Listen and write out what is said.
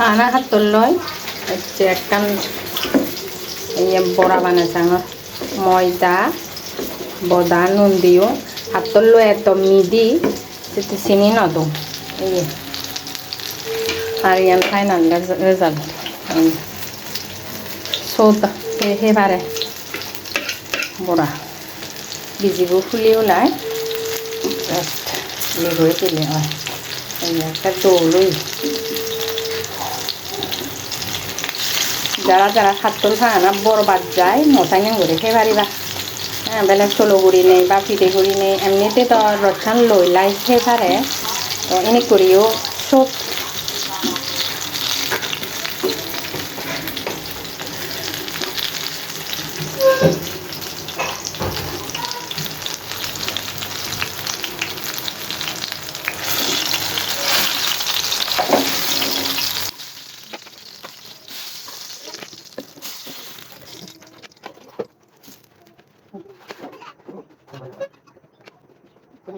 ফানা হাতর লয়। হচ্ছে একখান এই বড়া বানাইছে আমার। ময়দা, বদা নুন দিও হাতর লয় এত মিদি, সেটি চিনি নদো। এই আর ইয়ান ফাইনাল রেজাল্ট চৌতা সেইবাৰে বৰা বীজিবোৰ ফুলি ওলাই। লেগুৱে দিলে হয়। একটা দৌলই। যারা যারা সাতটল না বরবাদ যায়, মশাই করে খেয়ে পারিবা হ্যাঁ বেলেগ চলো গুড়ি নেই বা পিঠে গুড়ি নেই, এমনিতে তো রসান লই লাই খেয়ে পারে। তো এনে করিও চব